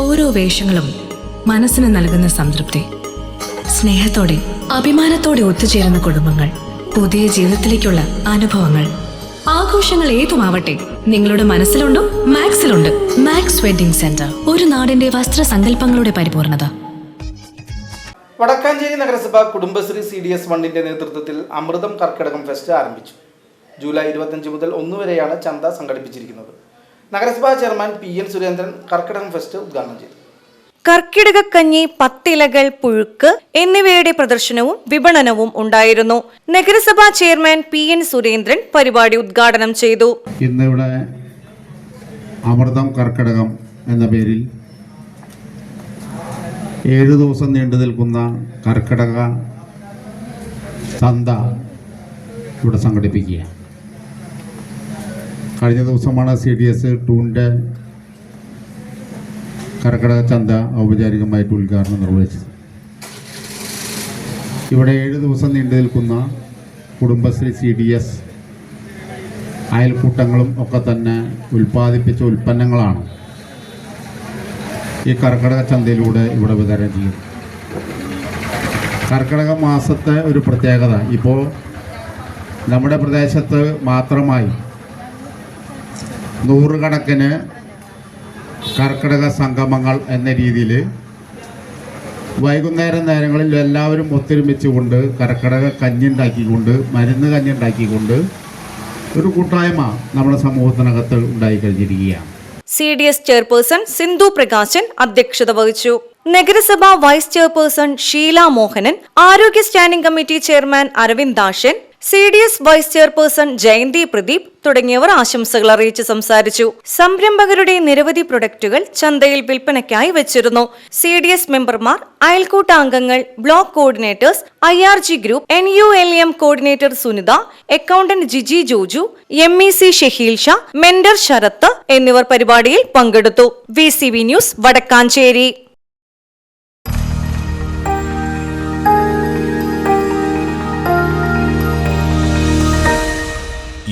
ഓരോ വേഷങ്ങളും മനസ്സിന് നൽകുന്ന സംതൃപ്തി. സ്നേഹത്തോടെ അഭിമാനത്തോടെ ഒത്തുചേരുന്ന കുടുംബങ്ങൾ പുതിയ ജീവിതത്തിലേക്കുള്ള അനുഭവങ്ങൾ. ആഘോഷങ്ങൾ ഏതുമാവട്ടെ നിങ്ങളുടെ മനസ്സിലുണ്ടോ മാക്സിലുണ്ട്. മാക്സ് വെഡിംഗ് സെന്റർ ഒരു നാടിന്റെ വസ്ത്രസങ്കല്പങ്ങളുടെ പരിപൂർണത. വടക്കാഞ്ചേരി നഗരസഭ കുടുംബശ്രീ സി ഡി എസ് വണ്ണിന്റെ നേതൃത്വത്തിൽ അമൃതം കർക്കിടകം ഫെസ്റ്റ് ആരംഭിച്ചു. ജൂലൈ ഇരുപത്തഞ്ച് മുതൽ ഒന്ന് വരെയാണ് ചന്ത സംഘടിപ്പിച്ചിരിക്കുന്നത്. നഗരസഭാ chairman P N Surendran Karkidakam fest ഉദ്ഘാടനം ചെയ്തു. കർക്കിടകക്കഞ്ഞി പത്തിലകൾ പുഴുക്ക് എന്നിവയുടെ പ്രദർശനവും വിപണനവും ഉണ്ടായിരുന്നു. നഗരസഭാ ചെയർമാൻ പി എൻ സുരേന്ദ്രൻ പരിപാടി ഉദ്ഘാടനം ചെയ്തു. ഇന്നിവിടെ അമൃതം കർക്കിടകം എന്ന പേരിൽ ഏഴു ദിവസം നീണ്ടു നിൽക്കുന്ന കർക്കിടക ചന്ത ഇവിടെ സംഘടിപ്പിക്കുക കഴിഞ്ഞ ദിവസമാണ് സി ഡി എസ് ടൂണിന്റെ കർക്കിടക ചന്ത ഔപചാരികമായിട്ട് ഉദ്ഘാടനം നിർവഹിച്ചത്. ഇവിടെ ഏഴ് ദിവസം നീണ്ടു നിൽക്കുന്ന കുടുംബശ്രീ സി ഡി എസ് അയൽക്കൂട്ടങ്ങളും ഒക്കെ തന്നെ ഉൽപ്പാദിപ്പിച്ച ഉൽപ്പന്നങ്ങളാണ് ഈ കർക്കിടക ചന്തയിലൂടെ ഇവിടെ വിതരണം ചെയ്യും കർക്കിടക മാസത്തെ ഒരു പ്രത്യേകത. ഇപ്പോൾ നമ്മുടെ പ്രദേശത്ത് മാത്രമായി നൂറുകണക്കിന് കർക്കിടക സംഗമങ്ങൾ എന്ന രീതിയിൽ വൈകുന്നേരം നേരങ്ങളിൽ എല്ലാവരും ഒത്തൊരുമിച്ചുകൊണ്ട് കർക്കിടക കഞ്ഞുണ്ടാക്കിക്കൊണ്ട് മരുന്ന് കഞ്ഞുണ്ടാക്കിക്കൊണ്ട് ഒരു കൂട്ടായ്മ നമ്മുടെ സമൂഹത്തിനകത്ത് ഉണ്ടായിക്കഴിഞ്ഞിരിക്കുകയാണ്. C D S chairperson Sindhu Prakashan അധ്യക്ഷത വഹിച്ചു. നഗരസഭ വൈസ് ചെയർപേഴ്സൺ ഷീല മോഹനൻ ആരോഗ്യ standing committee chairman Aravind Dashan C D S vice chairperson Jayanthi Pradeep തുടങ്ങിയവർ ആശംസകൾ അറിയിച്ച് സംസാരിച്ചു. സംരംഭകരുടെ നിരവധി പ്രൊഡക്റ്റുകൾ ചന്തയിൽ വിൽപ്പനയ്ക്കായി വെച്ചിരുന്നു. സി ഡി എസ് മെമ്പർമാർ അയൽക്കൂട്ട അംഗങ്ങൾ block coordinators I R G group N U L M coordinator Sunitha accountant Jiji Joju M E C Shaheel Sha mentor Sharath എന്നിവർ പരിപാടിയിൽ പങ്കെടുത്തു. V C V news Vadakkanchery.